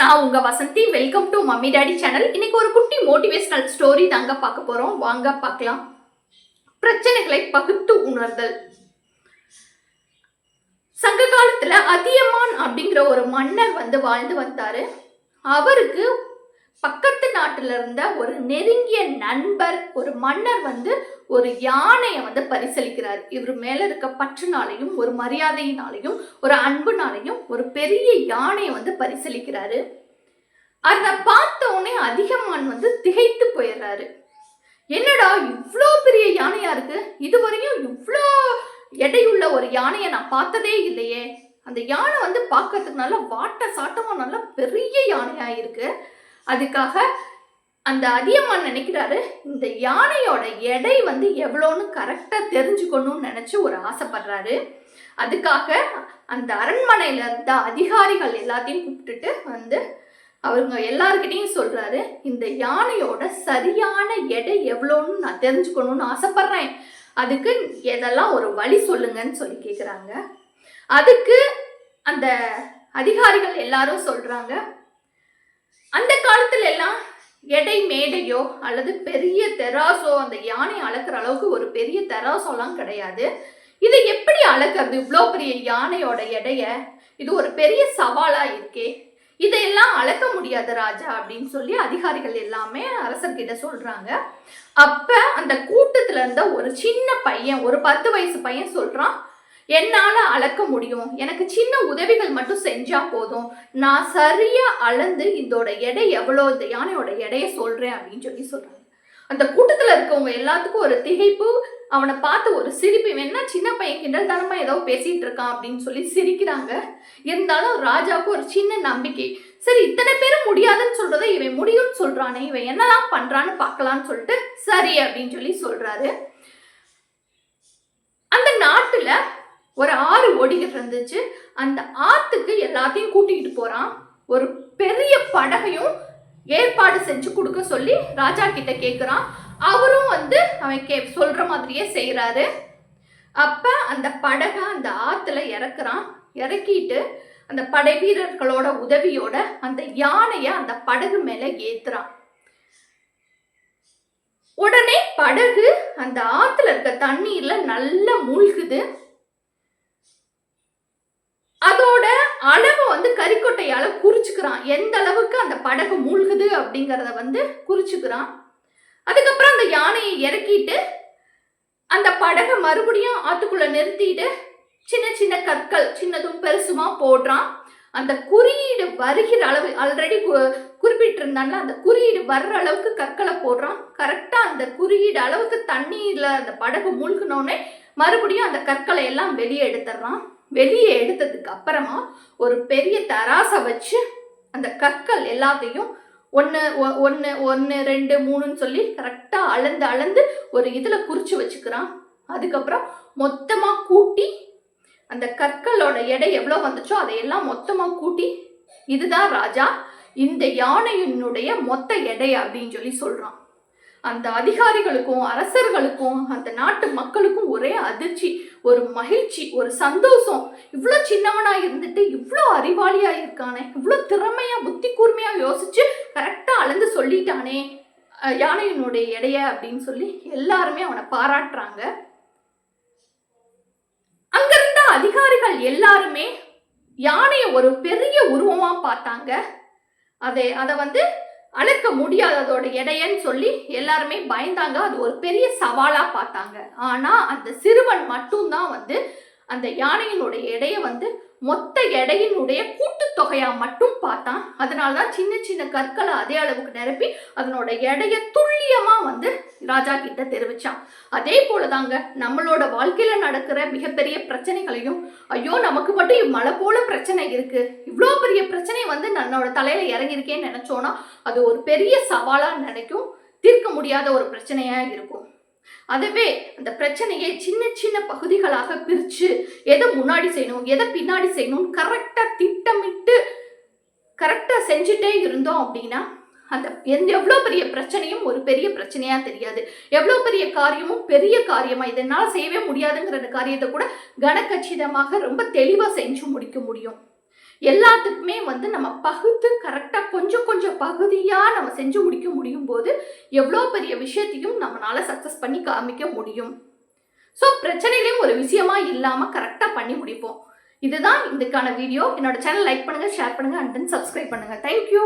நான் உங்க Vasanthi. Welcome to mummy daddy channel இன்னைக்கு ஒரு குட்டி மோட்டிவேஷனல் ஸ்டோரி தாங்க பார்க்க போறோம். வாங்க பார்க்கலாம். பிரச்சனைகளை பகுத்து உணர்தல். சங்க காலத்துல அதியமான் அப்படிங்கிற ஒரு மன்னர் வந்து வாழ்ந்து வந்தாரு. அவருக்கு பக்கத்து நாட்டுல இருந்த ஒரு நெருங்கிய நண்பர் ஒரு மன்னர் வந்து ஒரு யானையை வந்து பரிசளிக்கிறார். இவர் மேல இருக்க பற்றுனாலையும் ஒரு மரியாதையினாலையும் ஒரு அன்புனாலையும் ஒரு பெரிய யானையை வந்து பரிசளிக்கிறாரு. அதை பார்த்த உடனே அதிகமான் வந்து திகைத்து போயிடுறாரு. என்னடா இவ்வளோ பெரிய யானையா இருக்கு? இதுவரையும் இவ்வளோ எடையுள்ள ஒரு யானையை நான் பார்த்ததே இல்லையே. அந்த யானை வந்து பார்க்கறதுக்கு நல்லா வாட்ட சாட்டமா நல்லா பெரிய யானையா இருக்கு. அதுக்காக அந்த அதியமான் நினைக்கிறாரு இந்த யானையோட எடை வந்து எவ்வளோன்னு கரெக்டாக தெரிஞ்சுக்கணும்னு நினச்சி ஒரு ஆசைப்படுறாரு. அதுக்காக அந்த அரண்மனையில் இருந்த அதிகாரிகள் எல்லாத்தையும் கூப்பிட்டுட்டு வந்து அவங்க எல்லாருக்கிட்டையும் சொல்கிறாரு இந்த யானையோட சரியான எடை எவ்வளோன்னு நான் தெரிஞ்சுக்கணும்னு ஆசைப்பட்றேன். அதுக்கு எதெல்லாம் ஒரு வழி சொல்லுங்கன்னு சொல்லி கேட்குறாங்க அதுக்கு அந்த அதிகாரிகள் எல்லாரும் சொல்கிறாங்க அந்த காலத்துல எல்லாம் எடை மேடையோ அல்லது பெரிய தெராசோ அந்த யானை அளக்குற அளவுக்கு ஒரு பெரிய தெராசோலாம் கிடையாது. இதை எப்படி அளக்கிறது? இவ்வளோ பெரிய யானையோட எடைய இது ஒரு பெரிய சவாலா இருக்கே. இதையெல்லாம் அளக்க முடியாது ராஜா அப்படின்னு சொல்லி அதிகாரிகள் எல்லாமே அரசர்கிட்ட சொல்றாங்க. அப்ப அந்த கூட்டத்துல இருந்த ஒரு சின்ன பையன் ஒரு பத்து வயசு பையன் சொல்றான் என்னால் அளக்க முடியும்? எனக்கு சின்ன உதவிகள் மட்டும் செஞ்சால் போதும். நான் சரியாக அளந்து இதோட எடை எவ்வளோ இந்த யானையோட எடையை சொல்கிறேன் அப்படின்னு சொல்லி சொல்கிறாங்க அந்த கூட்டத்தில் இருக்கவங்க எல்லாத்துக்கும் ஒரு திகைப்பு அவனை பார்த்து ஒரு சிரிப்பு. வேணா சின்ன பையன் கிண்டல் தனமா ஏதோ பேசிகிட்டு இருக்கான் அப்படின்னு சொல்லி சிரிக்கிறாங்க. இருந்தாலும் ராஜாவுக்கு ஒரு சின்ன நம்பிக்கை. சரி இத்தனை பேரும் முடியாதுன்னு சொல்றத இவன் முடியும்னு சொல்றானே இவன் என்னலாம் பண்றான்னு பார்க்கலான்னு சொல்லிட்டு சரி அப்படின்னு சொல்லி சொல்றாரு. அந்த நாட்டுல ஒரு ஆறு ஓடிக்கிட்டு இருந்துச்சு. அந்த ஆற்றுக்கு எல்லாத்தையும் கூட்டிகிட்டு போகிறான் ஒரு பெரிய படகையும் ஏற்பாடு செஞ்சு கொடுக்க சொல்லி ராஜா கிட்ட கேட்குறான் அவரும் வந்து அவன் கே சொல்கிற மாதிரியே செய்கிறாரு அப்போ அந்த படகை அந்த ஆற்றுல இறக்குறான். இறக்கிட்டு அந்த படை வீரர்களோட உதவியோட அந்த யானையை அந்த படகு மேலே ஏத்துறான். உடனே படகு அந்த ஆற்றுல இருக்க தண்ணீரில் நல்லா மூழ்குது. அதோட அளவை வந்து கறிக்கொட்டையால குறிச்சுக்கிறான். எந்த அளவுக்கு அந்த படகு மூழ்குது அப்படிங்கிறத வந்து குறிச்சுக்கிறான். அதுக்கப்புறம் அந்த யானையை இறக்கிட்டு அந்த படகை மறுபடியும் ஆத்துக்குள்ள நிறுத்திட்டு சின்ன சின்ன கற்கள் சின்னதும் பெருசுமா போடுறான். அந்த குறியீடு வருகிற அளவு ஆல்ரெடி குறிப்பிட்டிருந்தான்ல அந்த குறியீடு வர்ற அளவுக்கு கற்களை போடுறான். கரெக்டாக அந்த குறியீடு அளவுக்கு தண்ணீரில் அந்த படகு மூழ்கினோடனே மறுபடியும் அந்த கற்களை எல்லாம் வெளியே எடுத்துடுறான். வெளியே எடுத்ததுக்கு அப்புறமா ஒரு பெரிய தராசை வச்சு அந்த கற்கள் எல்லாத்தையும் ஒன்று ஒன்று ஒன்று ரெண்டு மூணுன்னு சொல்லி கரெக்டாக அளந்து அளந்து ஒரு இதில் குறித்து வச்சுக்கிறான். அதுக்கப்புறம் மொத்தமாக கூட்டி அந்த கற்களோட எடை எவ்வளோ வந்துச்சோ அதையெல்லாம் மொத்தமாக கூட்டி இதுதான் ராஜா இந்த யானையினுடைய மொத்த எடை அப்படின்னு சொல்லி சொல்கிறான் அந்த அதிகாரிகளுக்கும் அரசர்களுக்கும் அந்த நாட்டு மக்களுக்கும் ஒரே அதிர்ச்சி ஒரு மகிழ்ச்சி ஒரு சந்தோஷம். இவ்வளோ சின்னவனா இருந்துட்டு இவ்வளோ அறிவாளியா இருக்கானே இவ்வளோ திறமையா புத்தி கூர்மையா யோசிச்சு கரெக்டாக அளந்து சொல்லிட்டானே யானையினுடைய எடைய அப்படின்னு சொல்லி எல்லாருமே அவனை பாராட்டுறாங்க. அங்கிருந்த அதிகாரிகள் எல்லாருமே யானையை ஒரு பெரிய உருவமா பார்த்தாங்க. அதை அதை வந்து அளக்க முடியாததோட எடையன்னு சொல்லி எல்லாருமே பயந்தாங்க. அது ஒரு பெரிய சவாலாக பார்த்தாங்க. ஆனால் அந்த சிறுவன் மட்டும்தான் வந்து அந்த யானையினுடைய எடையை வந்து மொத்த எடையினுடைய கூட்டுத்தொகையாக மட்டும் பார்த்தான். அதனால தான் சின்ன சின்ன கற்களை அதே அளவுக்கு நிரப்பி அதனோட எடையை துல்லியமாக வந்து ராஜா கிட்ட தெரிவிச்சான். அதே போலதாங்க நம்மளோட வாழ்க்கையில் நடக்கிற மிகப்பெரிய பிரச்சனைகளையும் ஐயோ நமக்கு மட்டும் மழை போல பிரச்சனை இருக்கு. இவ்வளோ பெரிய பிரச்சனை வந்து நன்னோட தலையில இறங்கியிருக்கேன்னு நினைச்சோன்னா அது ஒரு பெரிய சவாலா நினைக்கும். தீர்க்க முடியாத ஒரு பிரச்சனையா இருக்கும். அதுவே அந்த பிரச்சனையை சின்ன சின்ன பகுதிகளாக பிரித்து எதை முன்னாடி செய்யணும் எதை பின்னாடி செய்யணும் கரெக்டாக திட்டமிட்டு கரெக்டாக செஞ்சுட்டே இருந்தோம் அப்படின்னா அந்த எந்த எவ்வளோ பெரிய பிரச்சனையும் ஒரு பெரிய பிரச்சனையாக தெரியாது. எவ்வளோ பெரிய காரியமும் பெரிய காரியமாக இதனால் செய்யவே முடியாதுங்கிற காரியத்தை கூட கனக்கச்சிதமாக ரொம்ப தெளிவாக செஞ்சு முடிக்க முடியும். எல்லாத்துக்குமே வந்து நம்ம பகுத்து கரெக்டாக கொஞ்சம் கொஞ்சம் பகுதியாக நம்ம செஞ்சு முடிக்க முடியும் போது எவ்வளோ பெரிய விஷயத்தையும் நம்மளால் சக்ஸஸ் பண்ணி காமிக்க முடியும். ஸோ பிரச்சனைகளையும் ஒரு விஷயமா இல்லாமல் கரெக்டாக பண்ணி முடிப்போம். இதுதான் இதுக்கான வீடியோ என்னோட சேனல் லைக் பண்ணுங்கள் ஷேர் பண்ணுங்கள் அண்ட் தென் சப்ஸ்கிரைப் பண்ணுங்கள் தேங்க்யூ